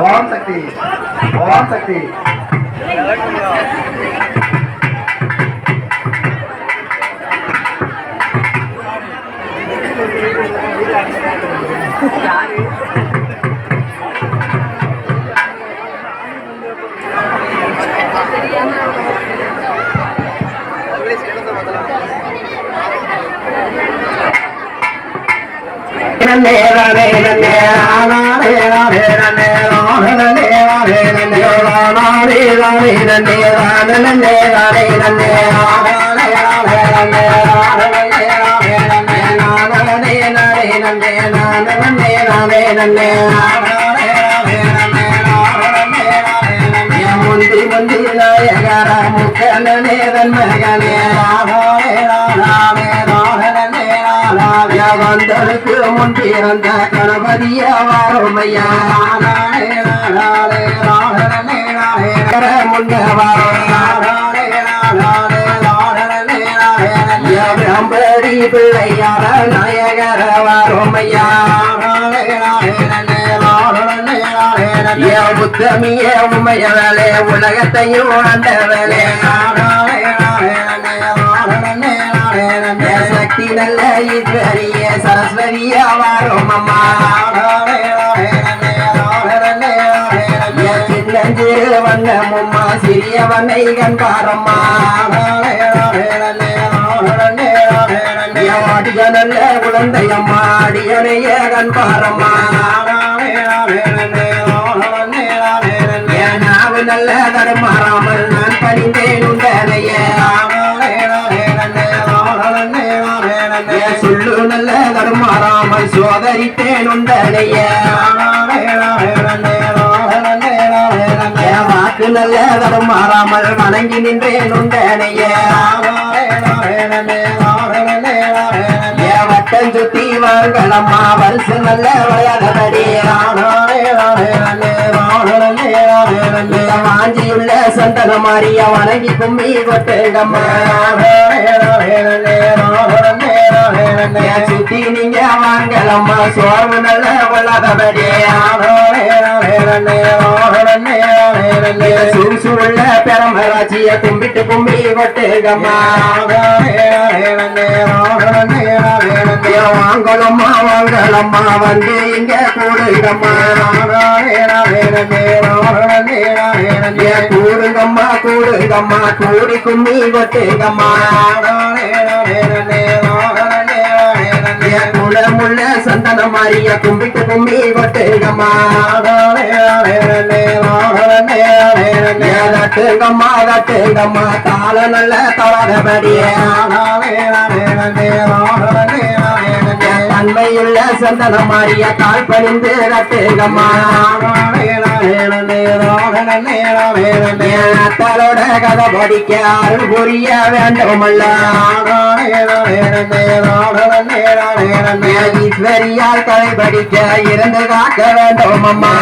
ஓம் சக்தி ஓம் சக்தி. முந்தி முந்தி நாயகர முக்கனே தன் மகனே வந்தனுக்கு முன் பிறந்த கணபதிய வாரோமையா முன்ன வாரோம்படி பிள்ளையார நாயகர வாரோமையா புத்தமிய உண்மைய வேலை உலகத்தையும் ஆண்ட வேலை சக்தி நல்ல ஈஸ்வரிய சரஸ்வரிய வாரும் அம்மா. சின்னஞ்சிறு வண்ணமும்மா சிறியவனை கண்பாரம்மா வாடிய குழந்தையம்மா அடியனைய கண்பாரம்மா நல்ல தடுமாறாமல் தடுமாறாமல் சோதரித்தேன் உண்டனைய வாக்கு நல்ல தடுமாறாமல் வணங்கி நின்றேன் உண்டனைய வட்டம் சுத்தி வாங்கலம்மா வருஷ நல்ல விளையாடபடி வாஞ்சியுள்ள சந்தக மாறிய வணங்கி கும்பி கொட்டுங்கம்மா. சுத்தி நீங்க வாங்கலம்மா. சோர்வு நல்ல வளரபடியே சுறுசுறுள்ள பெரம்பராட்சிய கும்பிட்டு கும்மி கொட்டுங்கம்மா. வாங்கலம்மா வாங்கலம்மா வந்து இங்க கூடுங்கம்மா கூடுங்கம்மா கூடுங்கம்மா கூடி கும்மி கொட்டுங்கம்மா குளமுள்ள சந்தன மாறிய கும்பிட்டு கும்மி கொட்டுங்கம்மா தட்டுங்கம்மா தட்டுங்கம்மா தாள நல்ல தளரபடியே தன்மையுள்ள சந்தன மாறிய கால் பணிந்து தட்டுங்கம்மா தலோட கதை படிக்க அருள் புரிய வேண்டுமல்ல. ஈஸ்வரியால் கதை படிக்க இருந்து காக்க வேண்டும் அம்மா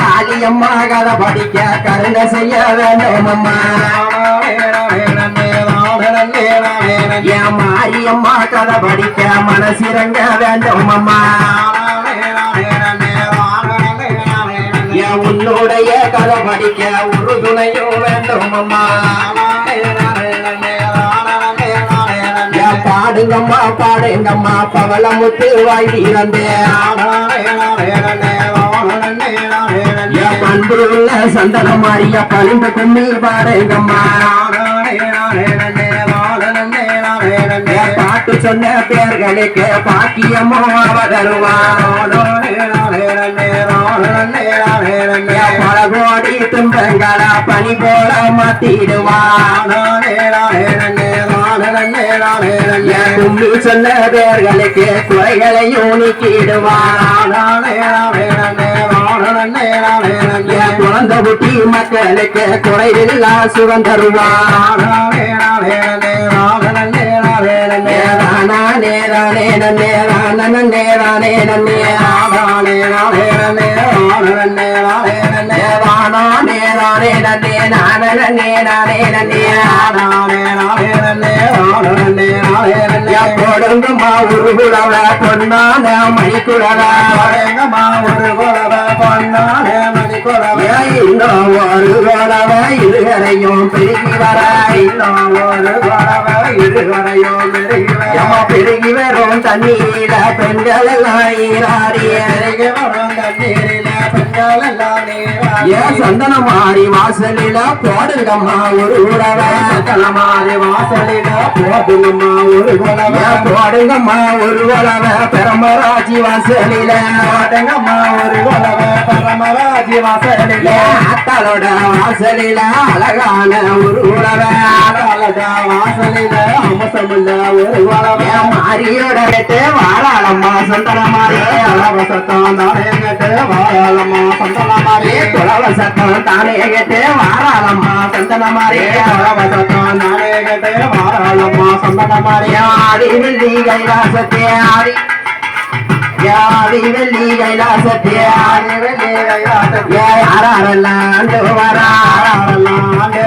காளியம்மா கதை படிக்க கருணை செய்ய வேண்டும் அம்மா என் மாரியம்மா கதை படிக்க மனசிறங்க வேண்டும் அம்மா. உன்னுடைய கதை படிக்க ஒரு துணையும் வேண்டும் அம்மா. பாடுங்கம்மா பாடுங்கம்மா பவளமுத்து வாழ்கிறந்தேன் வீரந்தே. என் சந்தன மாறிய பளிந்து கும்மில் பாடுங்கம்மா. என் பாட்டு சொன்ன பேர்களுக்கு பாக்கியமோ அவதருவான்? பல கோடி துன்பங்களா பணி போல மாத்திடுவான்? தும்பி சொன்ன பேர்களுக்கு குறைகளையும் நீக்கிடுவான் குழந்த குட்டி மக்களுக்கு குறைவில்லா சுகம் தருவான்? நேரான நேரானே நேரானே நேரானா நேரானே நேரானே நேரானே ஏன் போடுங்கம்மா ஒரு குழவ பொன்னான மணி குழவ எங்கம்மா ஒரு குலவ பொன்னான மணி குலவ ஏன் இன்னும் ஒரு குழவ இருகரையும் பெருகி வர. இன்னும் ஒரு குலவ இருவரையோ மெருகிவ ஏமா பெருகி வரும் தண்ணீர பெண்கள் எல்லாம் ஈராடிய மெருகி வரும் தண்ணீர் எல்லாம் நீராடி ஏன் சந்தன மாறி வாசலில போடுங்கம்மா ஒரு குழவ தலைமாறி வாசலில போதுங்கம்மா ஒரு ஏன் போடுங்கம்மா ஒரு குழவ பெரம்பராட்சி வாசலில. போதுங்கம்மா ஒரு குலவ பரமராஜி வாசலில. ஏன் ஆத்தாளோட வாசலில அழகான ஒரு குழவ காலதா வாசலில அமசமுள்ள ஒரு ஏன் மாரியோட வெட்டு வாராளம்மா சந்தன மாறி அளவ சத்தம் தானே கேட்டு வாழாளம்மா சந்தன மாறி குலவ சத்தம் தானே கேட்டு வாராளம்மா சந்தன மாறி அளவ சத்தம் தானே கேட்டு வாழாளம்மா சந்தன மாறி ஆடி வெள்ளி கைலாசத்தே ஆடி ஆடி வெள்ளி கைலாசத்தே ஆடி வெள்ளி கைலாசத்தே. யாரெல்லாம் ஆண்டு வரா ஏ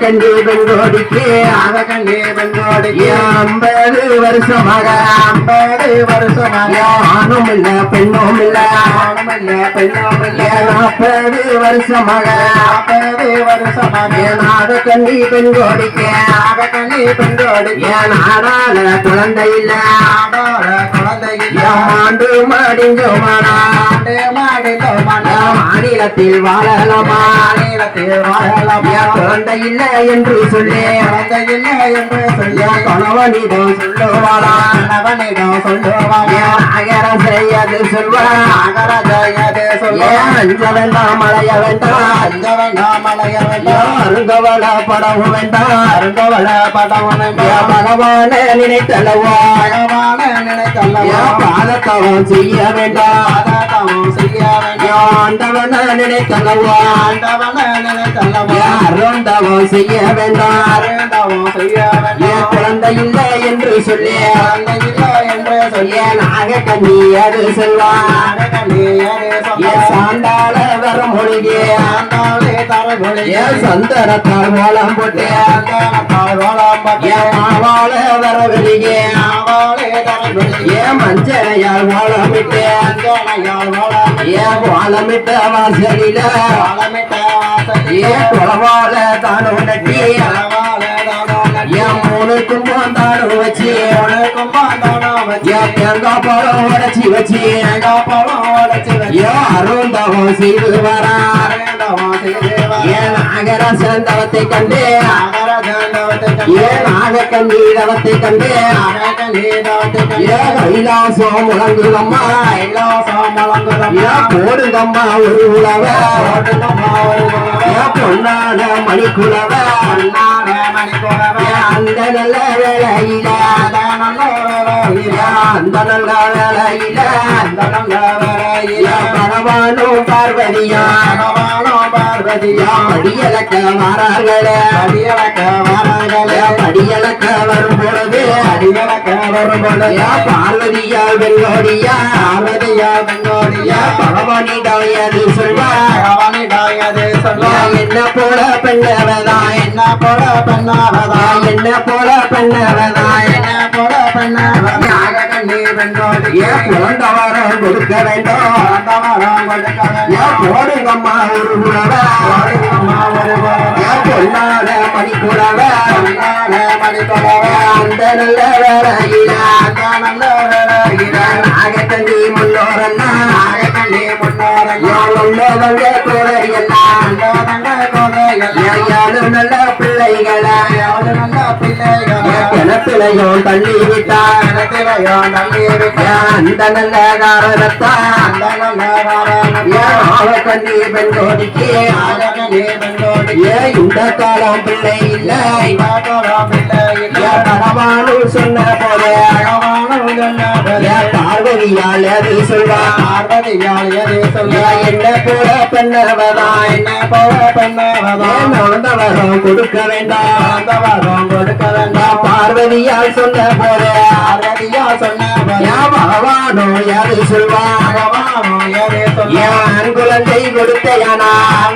கண்டி பெண்கோடிக்கு ஐம்பது வருஷமாக ஆணும் இல்ல பெண்ணும் இல்ல. நாற்பது வருஷமாக. நாக கண்டி பெண்கோடிக்கு என் நாடால குழந்தை இல்ல. என் ஆண்டு மடிஞ்சோமானா மாநிலத்தில் வாழலாமா. என் குழந்தை இல்லை என்று சொல்லி என் கணவனிடம் சொல்லுவாளா? என் நகரசை அது சொல்வா? ஏன்? அஞ்ச வேண்டாம். மழைய வேண்டாம். ஏன்? அருங்கவள படவும் வேண்டாம். ஏன்? பகவான நினைத்தளவா ஏன்? பாதத்தவம் செய்ய வேண்டாம். ஏன்? ஆண்டவன நினைத்தளவா ஏன்? அருந்தவம் செய்ய வேண்டாம். ஏன் குழந்தை இல்லை என்று சொல்லி. ஏன் நாக கண்ணி அது சொல்வா. ஏன் சாண்டால வர மொழிகே ஏன் சந்தனத்தால் மூலம் போட்டு. ஏன் மாவாள வர வெளியே ஏன் மஞ்சளையால் வாழமிட்டு ஏன் வாழமிட்ட வாசலில. ஏன் குளவால தானும் நட்டி ஏன் மூணு கும்பம் வச்சு. ஏன் தேங்காய் பழம் உடச்சி வச்சு. ஏன் அருந்தவம் செய்து வரா என் நாகரசன் தவத்தை கண்டு தவத்தை கண்டு. கைலாசம் முழங்குதம்மா ஏன் போடுதம்மா ஒரு உழவ பொன்னான மணிக்குழவ அந்த நல்ல வேலையில ஏன் அந்த நல்ல வேலையில ஏன் பகவானும் பார்வதியா? ஏன் படியலக்க வாரார்களே. ஏன் படியலக்க வரும் பொழுது ஏன் பார்வதியால் வெங்கோடியா ஏன் பகவானிடம் எது சொல்வா. ஏன் என்ன போல பெண்ணவதா? என்ன போல பெண்ணாவதா? என்ன போல பெண்ணவதா? என்ன போல பெண்ணாவதா கொடுக்க வேண்டும் ஆண்டவரம் கொடுக்க ஏன் போடுங்கம்மா ஒரு உறவ ஏன் அந்த நல்ல வேலையில நாகத்தந்தி முன்னோரன்னா உள்ளவங்க குறையெல்லாம் நல்ல நல்ல பிள்ளைகள் கிணத்திலையும் தள்ளி விட்டார் கிணத்திலையும் தள்ளி விட்டார் அந்த நல்ல காரணத்தான் அந்த நல்ல காரணம் கண்ணி ஏ இந்த காலம் பிள்ளை இல்லை. பிள்ளை பகவானு சொன்ன ஏ பார்வதியால் எது சொல்வான் பார்வதியால் எது ஏ சொல்ல என்ன போல பெண்ணவதான் என்ன போல பெண்ணவதோ? ஏன் வளர்ந்தவரம் கொடுக்க வேண்டாம் அந்த வரம் கொடுக்க வேண்டாம் பார்வதியால் சொன்ன போல. பார்வதியா சொன்னபடி ஏ பகவானோ எது சொல்வான் பகவானோ எது ஏன் குழந்தை கொடுத்தையானா?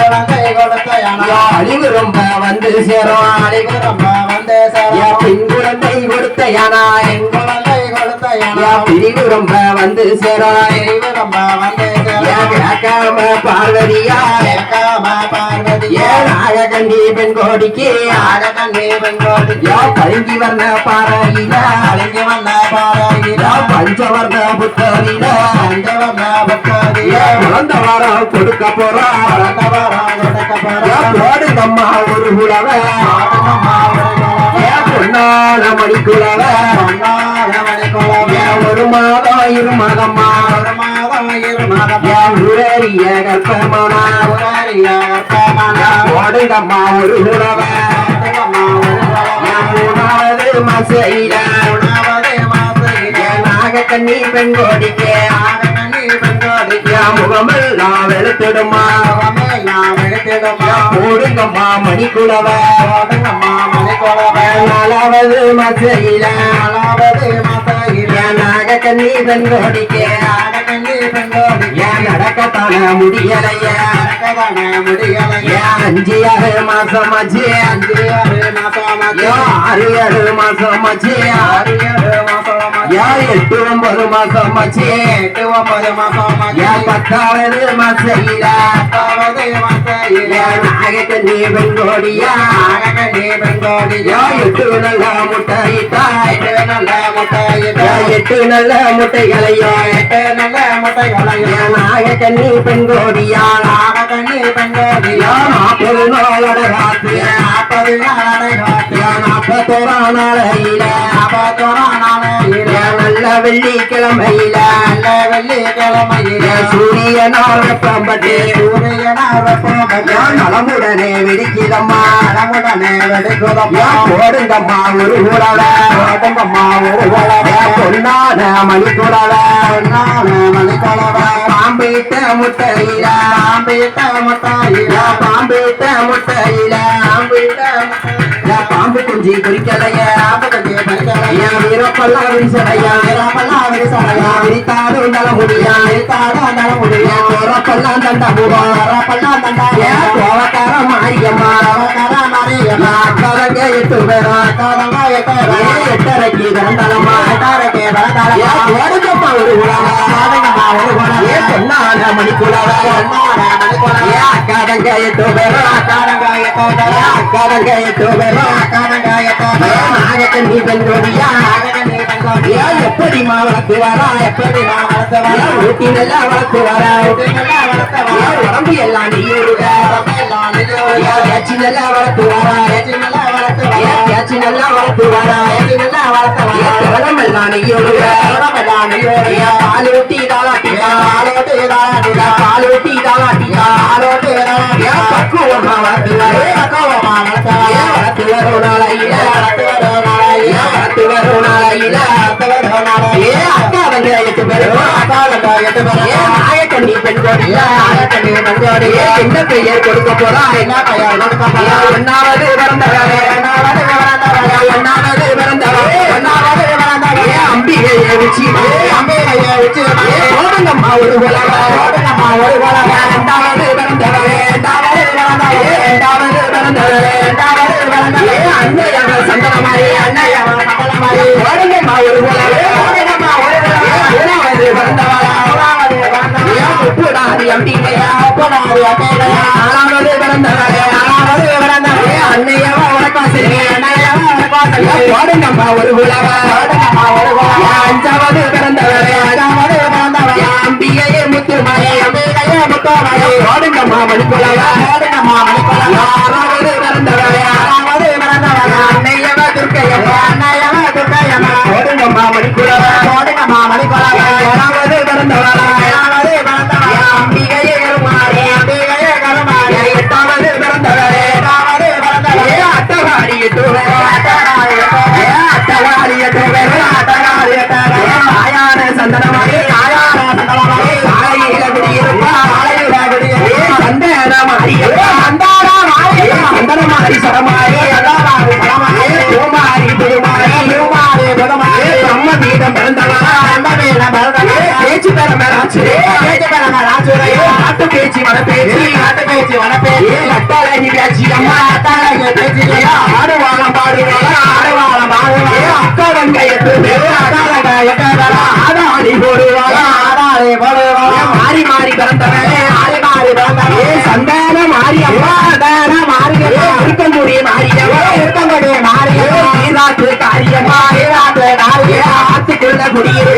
குழந்தை கொடுத்த ஏ அழிவு ரொம்ப வந்து சேரும். அழிகுரம்ப வந்து ஏ சேரும். பெண் குழந்தை குழந்தை கொடுத்த ஏ பிரிவு ரொம்ப வந்து வந்து சேராய். காம கேட்காம பார்வதியா? பார்வதியா நாககண்டி பெண் கோடிக்கு. ஆகக்கண்ணே பெண்ணோடு ஏ பழுங்கி வர்ண பாறையில. அழிஞ்சு வந்த பாராயில ஏ பஞ்சவர்ண புத்தரில. அஞ்சவர்ண பக்திய ஏ குழந்த வாரம் கொடுக்க போறா. ஏ போடுங்கம்மா ஒரு குலவ ஏ மணிக்குழவ மணிக்குலவ மணிக்குழவ ஒரு மாதம்? இரு மாதம்மா ஏ உரறிய கற்பமானா? போடுங்கம்மா ஒரு குலவ ஏ மூணாவது மாசையில ஏ நாகக்கண்ணி பெண் கோடிக்கு ஏ முகமெல்லாம் வெளுத்திடுமா? போடுங்கம்மா மணிக்குலவ. நாலாவது மாசையில ஏன் நாகக்கண்ணி பெண் கோடிக்கு ஏன் நடக்கத்தான முடியலைய? ஏன் அஞ்சு ஆறு மாசம் ஆச்சு ஏன் ஆறு ஏழு மாசம் ஆச்சு ஏன் எட்டு ஒன்பது மாசம் ஆச்சு பத்தாவது மாசையில ஏன் நாகக்கண்ணி பெண் கோடியா ஏன் எட்டு நல்ல முட்டையிட்டா ஏன் எட்டு நல்ல முட்டைகளையோ ஏன் நாகக்கண்ணி பெண் கோடியா ஏன் நாற்பது நாளோட காத்து ஏன் நாற்பத்தோரா நாளையில ஏன் நல்ல வெள்ளிக்கிழமையில சூரியனார் சூரிய சூரியனார் வெப்பம்பட்டு ஏன் நலமுடனே வெடிக்கிறம்மா ஏன் போடுங்கம்மா ஒரு உறவ போடுங்கம்மா ஒரு உறவ பொன்னான மணி குறவ பாம்பிட்ட முட்டையில பாம்பிட்ட முட்டையில. ஏன் பாம்பு குஞ்சு குறிக்கலைய ஏன் வீரப்பெல்லாம் விரிசலையா? ஏன் விரித்தாடும் தல முடியா ஏன் கோரப்பெல்லாம் தண்ட முகம் ஏன் கோவக்கார எப்படி மாவளத்து வரா எப்படி மாவளத்து வரா எப்படி வளர்த்து வரா எப்படி வளர்த்து வரா உடம்பு எல்லாம் நீ ஏன் பேச்சு வளர்த்து வரா ஏன் பேச்சு நல்லா வளர்த்து வரா ஏன் திறனம் எல்லாம் நீருக ஏன் பால் ஊட்டி தாளாட்டியா பால் ஊட்டி தாளாட்டியா ஏன் பக்குவமா வளர்த்து வரா ஏன் வளர்த்து வரும் நாளையில ஏன் வளர்த்து வரும் நாளையில ஏன் அக்கா வந்து எட்டு பேரும் ஏன் நாயக்கண்ணி பெண் கோடியா என்ன பெயர் கொடுக்க போறா என்ன பெயர் கொடுக்க போறா ஒன்னாவது பிறந்தவரே அம்பிகையை வச்சு ஏன் ஒரு உலக. ஒரு உலக. ரெண்டாவது பிறந்தவரே ரெண்டாவது பிறந்தவரே ரெண்டாவது பிறந்தவரே ரெண்டாவது பிறந்தவரே ஏன் அன்னையவ சந்தனமாரி அன்னையவ சந்தனமாரி கோடங்கம்மா ஒரு உலக. கோடங்கம்மா ஒரு உலக. மூணாவது பிறந்தவரா மூணாவது பிறந்தவரே ஏன் உப்புடாரி அம்பிகையா உப்புடாரி அம்பிகையா பிறந்தவரே நாலாவது பிறந்தவரே அன்னையவ உனக்காசிரியே அன்னையவ ஒரு உலக. மாமணி மணிக்குலவ நாட்டு பேச்சு வன பேச்சு நாட்டு பேச்சு அம்மா கட்டாளகி பேச்சு ஆடுவாளம் பாடுவாளா ஆடுவாளம் பாடுவாளா அக்காவன் கையெட்டு பேரு போடுவாளா? ஆடாடி போடுவாளா? மாறி மாறி பிறந்தவனே மாறி மாறி பிறந்தவனே சந்தான சந்தான மாரியம்மா இருக்கங்குடி மாரியம்மா இருக்கங்குடி மாரியம்மா ஈராட்டு காரியம்மா ஈராட்டு காரியம்மா ஆத்துக்குள்ள குடியிரு